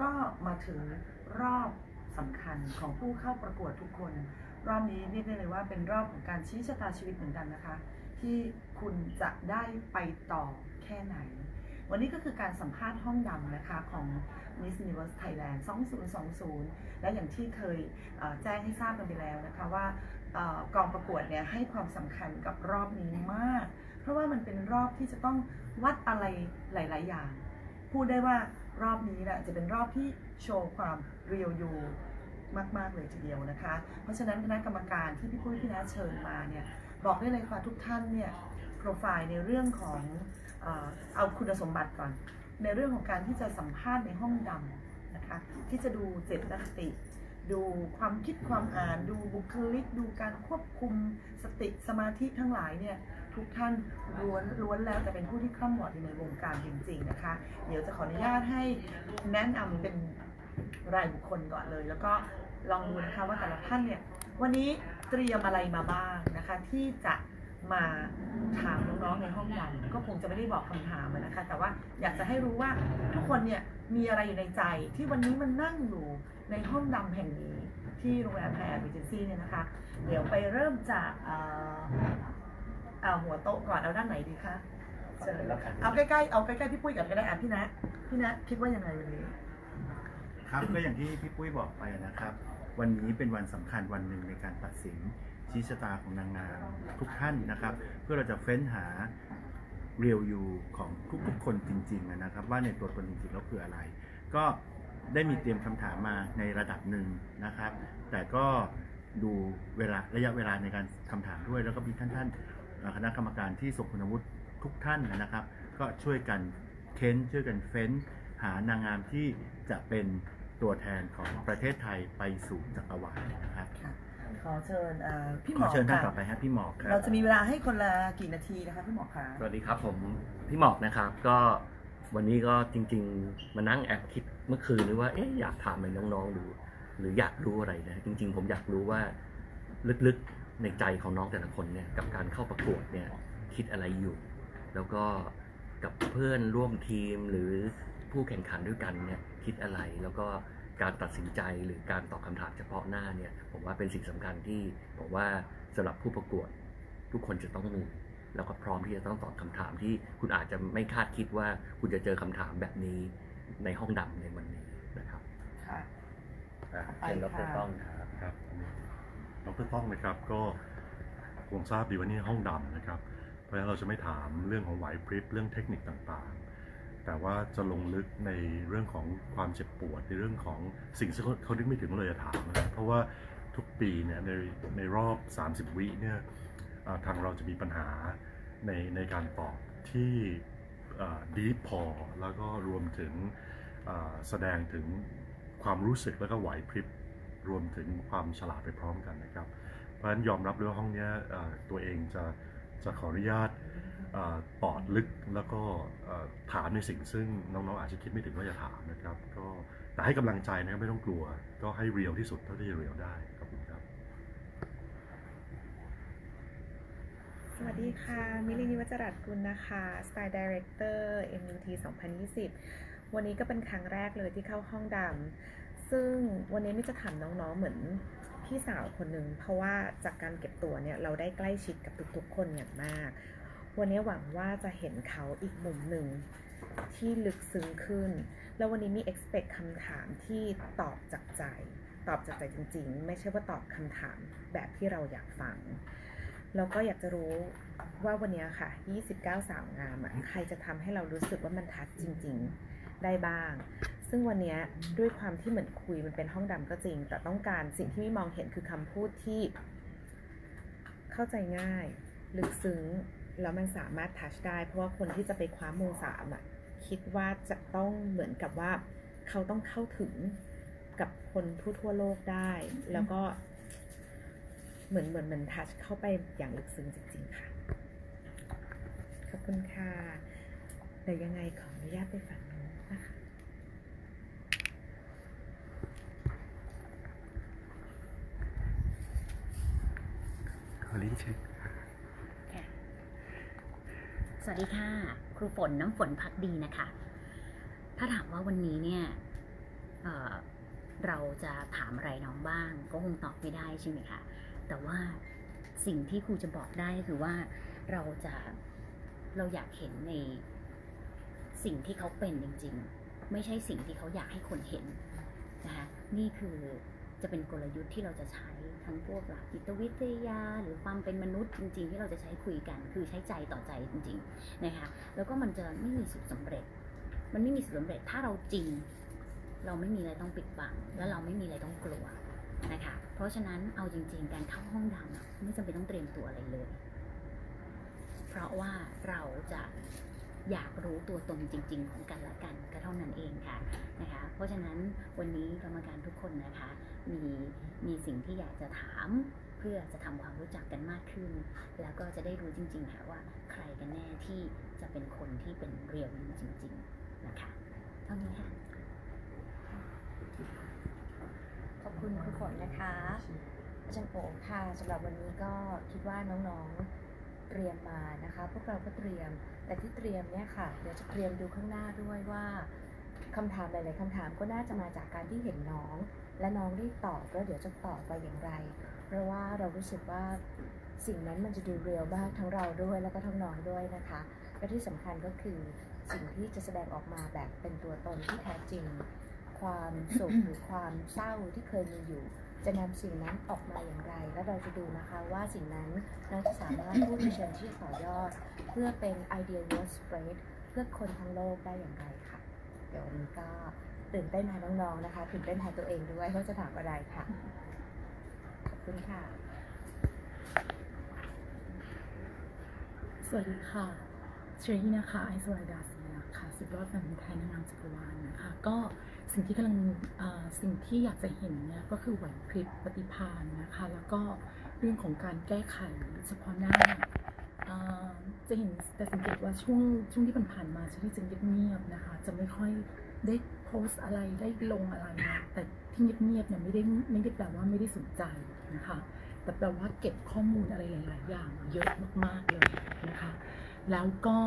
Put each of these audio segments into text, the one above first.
ก็มาถึงรอบสำคัญของผู้เข้าประกวดทุกคน รอบนี้เรียกได้เลยว่าเป็นรอบของการชี้ชะตาชีวิตเหมือนกันนะคะ ที่คุณจะได้ไปต่อแค่ไหน วันนี้ก็คือการสัมภาษณ์ห้องดำนะคะของ Miss Universe Thailand 2020 และอย่างที่เคยแจ้งให้ทราบกันไปแล้วนะคะว่ากองประกวดเนี่ยให้ความสำคัญกับรอบนี้มาก เพราะว่ามันเป็นรอบที่จะต้องวัดอะไรหลาย ๆ อย่าง พูดได้ว่า รอบนี้แหละจะเป็นรอบที่โชว์ความเรียวยูมาก ๆ เลยทีเดียวนะคะ เพราะฉะนั้นคณะกรรมการที่พี่ปุ้ยพี่น้าเชิญมาเนี่ยบอกได้เลยค่ะทุกท่านเนี่ยโปรไฟล์ในเรื่องของเอ่อเอาคุณสมบัติก่อน ในเรื่องของการที่จะสัมภาษณ์ในห้องดำนะคะที่จะดูเจตนคติ ดูความคิดความอ่านดูบุคลิก ดูการควบคุมสติสมาธิทั้งหลายเนี่ยทุกท่านล้วนล้วนแล้วแต่เป็นผู้ที่คล่ำวอดอยู่ในวงการจริง ๆนะคะ เดี๋ยวจะขออนุญาตให้แนะนำเป็นรายบุคคลก่อนเลย แล้วก็ลองดูนะคะว่าแต่ละท่านเนี่ยวันนี้เตรียมอะไรมาบ้างนะคะ ที่จะ มาถามน้องๆในห้องดำก็คงจะไม่ได้บอกคำถามอะนะคะ แต่ว่าอยากจะให้รู้ว่าทุกคนเนี่ยมีอะไรอยู่ในใจที่วันนี้มันนั่งอยู่ในห้องดำแห่งนี้ ที่โรงแรมแพรรีเจนซี่เนี่ยนะคะ เดี๋ยวไปเริ่มจากเอ่อเอาหัวโต๊ะก่อนเอาด้านไหนดีคะเชิญเอาใกล้ๆเอาใกล้ๆพี่ปุ้ยก่อนก็ได้อะพี่นะพี่นะคิดว่ายังไงวันนี้ครับก็อย่างที่พี่ปุ้ยบอกไปนะครับ วันนี้เป็นวันสำคัญวันหนึ่งในการตัดสิน ชี้ชะตาของนางงามทุกท่านนะครับ เพื่อเราจะเฟ้นหาเรียลยูของทุกๆคนจริงๆนะครับ ว่าในตัวตนจริงๆแล้วคืออะไร ก็ได้มีเตรียมคำถามมาในระดับหนึ่งนะครับ แต่ก็ดูเวลาระยะเวลาในการคำถามด้วย แล้วก็มีท่านท่านๆคณะกรรมการที่ทรงคุณวุฒิทุกท่านนะครับ ก็ช่วยกันเค้นช่วยกันเฟ้น หานางงามที่จะเป็นตัวแทนของประเทศไทยไปสู่จักรวาลนะครับ อเชิญเอ่อพี่หขมออเชิญท่านค่ะต่อไปฮะพี่หมอกครับ เราจะมีเวลาให้คนละกี่นาทีนะคะพี่หมอคะ สวัสดีครับผมพี่หมอกนะครับก็วันนี้ก็จริง ๆ มานั่งแอบคิดเมื่อคืนนี้ว่าเอ๊ะอยากถามอะไรน้องๆดู หรืออยากรู้อะไรนะจริง ๆ ผมอยากรู้ว่าลึกๆในใจของน้องแต่ละคนเนี่ยกับการเข้าประกวดเนี่ยคิดอะไรอยู่ แล้วก็กับเพื่อนร่วมทีมหรือผู้แข่งขันด้วยกันเนี่ยคิดอะไรแล้วก็ การตัดสินใจหรือการตอบคำถามเฉพาะหน้าเนี่ยผมว่าเป็นสิ่งสำคัญที่ผมว่าสำหรับผู้ประกวดทุกคนจะต้องมีแล้วก็พร้อมที่จะต้องตอบคำถามที่คุณอาจจะไม่คาดคิดว่าคุณจะเจอคำถามแบบนี้ในห้องดำในวันนี้นะครับค่ะอ่าไปเชิญดค่ะรต้องครับครับดรต้องนะครับก็คงทราบดีว่านี่ห้องดำนะครับ เพราะฉะนั้นเราจะไม่ถามเรื่องของไหวพริบเรื่องเทคนิคต่างๆ แต่ว่าจะลงลึกในเรื่องของความเจ็บปวดในเรื่องของสิ่งที่เขาเขานึกไม่ถึงเลยจะถามนะครับเพราะว่าทุกปีเนี่ยในในรอบ 30 วิเนี่ยทางเราจะมีปัญหาในในการตอบที่ดีพอ แล้วก็รวมถึงแสดงถึงความรู้สึกแล้วก็ไหวพริบรวมถึงความฉลาดไปพร้อมกันนะครับ เพราะฉะนั้นยอมรับเลยว่าห้องนี้ตัวเองจะ จะขออนุญาตเอ่อตอดลึกแล้วก็ถามในสิ่งซึ่งน้องๆอาจจะคิดไม่ถึงว่าจะถามนะครับ ก็แต่ให้กำลังใจนะครับไม่ต้องกลัว ก็ให้เรียลที่สุดเท่าที่จะเรียลได้ขอบคุณครับ สวัสดีค่ะ มิลินิวัจรัตน์กุลนะคะ Style Director MUT 2020 วันนี้ก็เป็นครั้งแรกเลยที่เข้าห้องดำซึ่งวันนี้ไม่จะถามน้องๆเหมือน พี่สาวคนหนึ่งเพราะว่าจากการเก็บตัวเนี่ยเราได้ใกล้ชิดกับทุกๆคนอย่างมาก วันนี้หวังว่าจะเห็นเขาอีกมุมหนึ่งที่ลึกซึ้งขึ้น แล้ววันนี้มี expect คำถามที่ตอบจากใจ ตอบจากใจจริง ๆ ไม่ใช่ว่าตอบคำถามแบบที่เราอยากฟังแล้วก็อยากจะรู้ว่าวันนี้ค่ะ 29 สาวงามอะใครจะทำให้เรารู้สึกว่ามันทัดจริง ๆ ได้บ้าง ซึ่งวันนี้ด้วยความที่เหมือนคุยมันเป็นห้องดำก็จริง แต่ต้องการสิ่งที่ไม่มองเห็นคือคำพูดที่ เข้าใจง่าย ลึกซึ้ง แล้วมันสามารถทัชได้ เพราะว่าคนที่จะไปคว้ามงสามอะคิดว่าจะต้องเหมือนกับว่า เขาต้องเข้าถึงกับคนทั่วทั่วๆโลกได้ แล้วก็เหมือนเหมือนเหมือนทัชเข้าไปอย่างลึกซึ้งจริง ๆ ค่ะ ขอบคุณค่ะเดี๋ยวยังไงขออนุญาตไปฝั่งนู้นนะคะ ขอ ลิ้นเช็คสวัสดีค่ะ ครูฝนน้ำฝนพักดีนะคะ ถ้าถามว่าวันนี้เนี่ยเเราจะถามอะไรน้องบ้าง ก็คงตอบไม่ได้ใช่ไหมคะ แต่ว่าสิ่งที่ครูจะบอกได้คือว่าเราจะเราอยากเห็นในสิ่งที่เขาเป็นจริง ๆ ไม่ใช่สิ่งที่เขาอยากให้คนเห็นนะคะนี่คือ จะเป็นกลยุทธ์ที่เราจะใช้ทั้งพวกหลักจิตวิทยา หรือความเป็นมนุษย์จริง ๆ ที่เราจะใช้คุยกัน คือใช้ใจต่อใจจริงๆนะคะแล้วก็มันจะไม่มีสูตรสำเร็จ มันไม่มีสูตรสำเร็จถ้าเราจริง เราไม่มีอะไรต้องปิดบังและเราไม่มีอะไรต้องกลัวนะคะเพราะฉะนั้นเอาจริง ๆ การเข้าห้องดำไม่จำเป็นต้องเตรียมตัวอะไรเลย เพราะว่าเราจะอยากรู้ตัวตนจริง ๆ ของกันและกันก็เท่านั้นเองค่ะนะคะ เพราะฉะนั้นวันนี้กรรมการทุกคนนะคะ มีมีสิ่งที่อยากจะถาม เพื่อจะทำความรู้จักกันมากขึ้น แล้วก็จะได้รู้จริงๆค่ะว่าใครกันแน่ที่จะเป็นคนที่เป็นเรียลจริง ๆ นะคะเท่านี้ค่ะขอบคุณครูฝนนะคะอาจารย์โป๋ค่ะสำหรับวันนี้ก็คิดว่าน้องๆเตรียมมานะคะ พวกเราก็เตรียม แต่ที่เตรียมเนี่ยค่ะเดี๋ยวจะเตรียมดูข้างหน้าด้วยว่า คำถามหลาย ๆคำถามก็น่าจะมาจากการที่เห็นน้อง และน้องได้ตอบแล้วเดี๋ยวจะตอบไปอย่างไร เพราะว่าเรารู้สึกว่าสิ่งนั้นมันจะดูเรียลมากทั้งเราด้วยแล้วก็ทั้งน้องด้วยนะคะและที่สำคัญก็คือสิ่งที่จะแสดงออกมาแบบเป็นตัวตนที่แท้จริง ความสุขหรือความเศร้าที่เคยมีอยู่ จะนำสิ่งนั้นออกมาอย่างไร แล้วเราจะดูนะคะว่าสิ่งนั้นเราจะสามารถพูดในเชิงที่ต่อยอด เพื่อเป็น ideal word spread เพื่อคนทั้งโลกได้อย่างไรคะ ดี๋ยววันนี้ก็ตื่นเต้นแทนน้องๆนะคะตื่นเต้นแทนตัวเองด้วยว่าจะถามอะไรค่ะ ขอบคุณค่ะ สวัสดีค่ะเชอรี่นะคะไอซ์วรดาศิลป์ค่ะสุดยอดแฟนพันธุ์แท้นางงามจักรวาลนะคะ ก็สิ่งที่กำลังสิ่งที่อยากจะเห็นเนี่ยก็คือไหวพริบปฏิภาณนะคะ แล้วก็เรื่องของการแก้ไขเฉพาะหน้า จะเห็นแต่สังเกตว่าช่วงช่วงที่ผ่านๆมาเชอรี่จะเงียบๆนะคะ จะไม่ค่อยได้โพสอะไรได้ลงอะไรนะแต่ที่เงียบๆเนี่ยไม่ได้ไม่ได้แปลว่าไม่ได้สนใจนะคะ แต่แปลว่าเก็บข้อมูลอะไรหลาย ๆ อย่างเยอะมากๆเลยนะคะ แล้วก็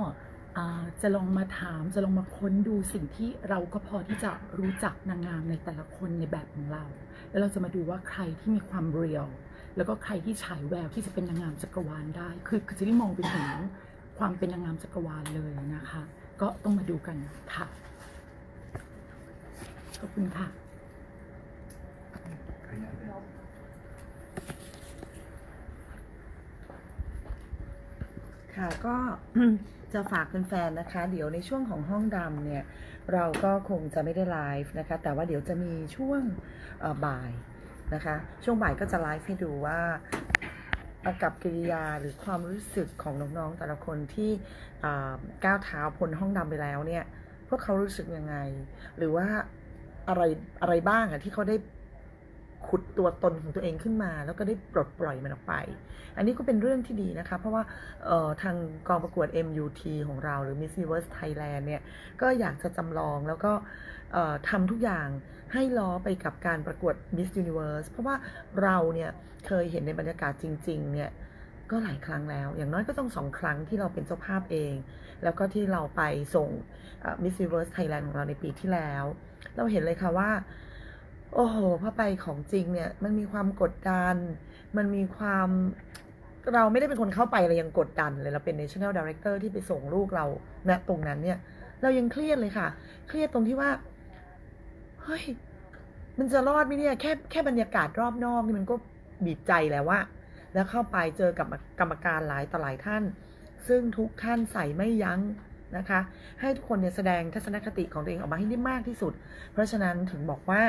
จะลองมาถามจะลองมาค้นดูสิ่งที่เราก็พอที่จะรู้จักนางงามในแต่ละคนในแบบของเรา แล้วเราจะมาดูว่าใครที่มีความเรียล แล้วก็ใครที่ฉายแววที่จะเป็นนางงามจักรวาลได้ คือคือจะได้มองไปถึงความเป็นนางงามจักรวาลเลยนะคะ ก็ต้องมาดูกันค่ะ ขอบคุณค่ะค่ะก็จะฝากแฟนๆนะคะ เดี๋ยวในช่วงของห้องดำเนี่ย เราก็คงจะไม่ได้ไลฟ์นะคะ แต่ว่าเดี๋ยวจะมีช่วงบ่าย นะคะ ช่วงบ่ายก็จะไลฟ์ให้ดูว่าอากับกิริยาหรือความรู้สึกของน้องๆแต่ละคนที่ก้าวเท้าพ้นห้องดำไปแล้วเนี่ย พวกเขารู้สึกยังไง หรือว่าอะไรอะไรบ้างอะที่เขาได้ขุดตัวตนของตัวเองขึ้นมา แล้วก็ได้ปลดปล่อยมันออกไป อันนี้ก็เป็นเรื่องที่ดีนะคะ เพราะว่าทางกองประกวด MUT ของเราหรือ Miss Universe Thailand เนี่ย ก็อยากจะจำลองแล้วก็ ทำทุกอย่างให้ล้อไปกับการประกวด Miss Universe เพราะว่าเราเนี่ยเคยเห็นในบรรยากาศจริง ๆ เนี่ยก็หลายครั้งแล้ว อย่างน้อยก็ต้องสองครั้งที่เราเป็นเจ้าภาพเอง แล้วก็ที่เราไปส่ง Miss Universe Thailand ของเราในปีที่แล้ว เราเห็นเลยค่ะว่า โอ้โหพอไปของจริงเนี่ย มันมีความกดดัน มันมีความเราไม่ได้เป็นคนเข้าไปเรายังกดดันเลยเราเป็น national director ที่ไปส่งลูกเราณตรงนั้นเนี่ย เรายังเครียดเลยค่ะ เครียดตรงที่ว่า ฮ้ย มันจะรอดไหมเนี่ย แค่แค่บรรยากาศรอบนอกนี่มันก็บีบใจแล้วว่า แล้วเข้าไปเจอกับกรรมการหลายต่อหลายท่าน ซึ่งทุกท่านใส่ไม่ยั้งนะคะ ให้ทุกคนเนี่ยแสดงทัศนคติของตัวเองออกมาให้ได้มากที่สุด เพราะฉะนั้นถึงบอกว่า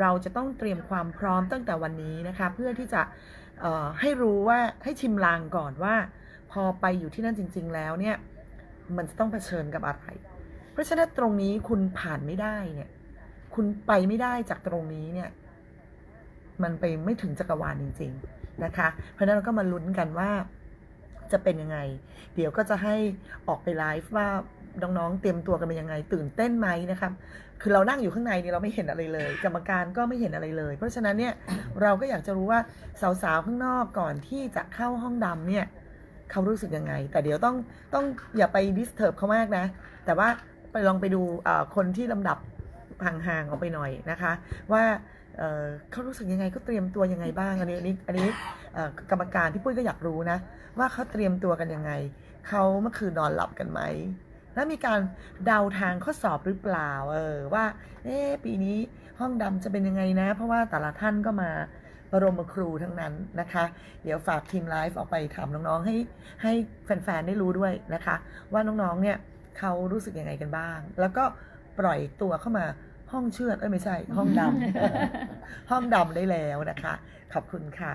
เราจะต้องเตรียมความพร้อมตั้งแต่วันนี้นะคะ เพื่อที่จะให้รู้ว่าให้ชิมลางก่อนว่า พอไปอยู่ที่นั่นจริง ๆ แล้วเนี่ยมันจะต้องเผชิญกับอะไร เพราะฉะนั้นตรงนี้คุณผ่านไม่ได้เนี่ย คุณไปไม่ได้จากตรงนี้เนี่ย มันไปไม่ถึงจักรวาลจริง ๆนะคะ เพราะนั้นเราก็มาลุ้นกันว่าจะเป็นยังไง เดี๋ยวก็จะให้ออกไปไลฟ์ว่าน้องๆ เตรียมตัวกันเป็นยังไง ตื่นเต้นไหมนะครับ คือเรานั่งอยู่ข้างในนี่เราไม่เห็นอะไรเลย กรรมการก็ไม่เห็นอะไรเลย เพราะฉะนั้นเนี่ยเราก็อยากจะรู้ว่าสาวๆข้างนอกก่อนที่จะเข้าห้องดำเนี่ยเขารู้สึกยังไง แต่เดี๋ยวต้องต้องอย่าไปดิสเทิร์บเขามากนะ แต่ว่าไปลองไปดูคนที่ลำดับ ห่างๆออกไปหน่อยนะคะ ว่าเเขารู้สึกยังไงเขาเตรียมตัวยังไงบ้างอันนี้อันนี้อันนี้กรรมการพี่ปุ้ยก็อยากรู้นะว่าเขาเตรียมตัวกันยังไงเขาเมื่อคืนนอนหลับกันไหมแล้วมีการเดาทางข้อสอบหรือเปล่า เออว่าเอ๊ปีนี้ห้องดำจะเป็นยังไงนะ เพราะว่าแต่ละท่านก็มาบรมครูทั้งนั้นนะคะ เดี๋ยวฝากทีมไลฟ์ออกไปถามน้องๆ ให้ให้แฟนๆ ได้รู้ด้วยนะคะ ว่าน้องๆ เนี่ยเขารู้สึกยังไงกันบ้าง แล้วก็ ปล่อยตัวเข้ามาห้องเชือดเอ้ยไม่ใช่ ห้องดำห้องดำได้แล้วนะคะ ขอบคุณค่ะ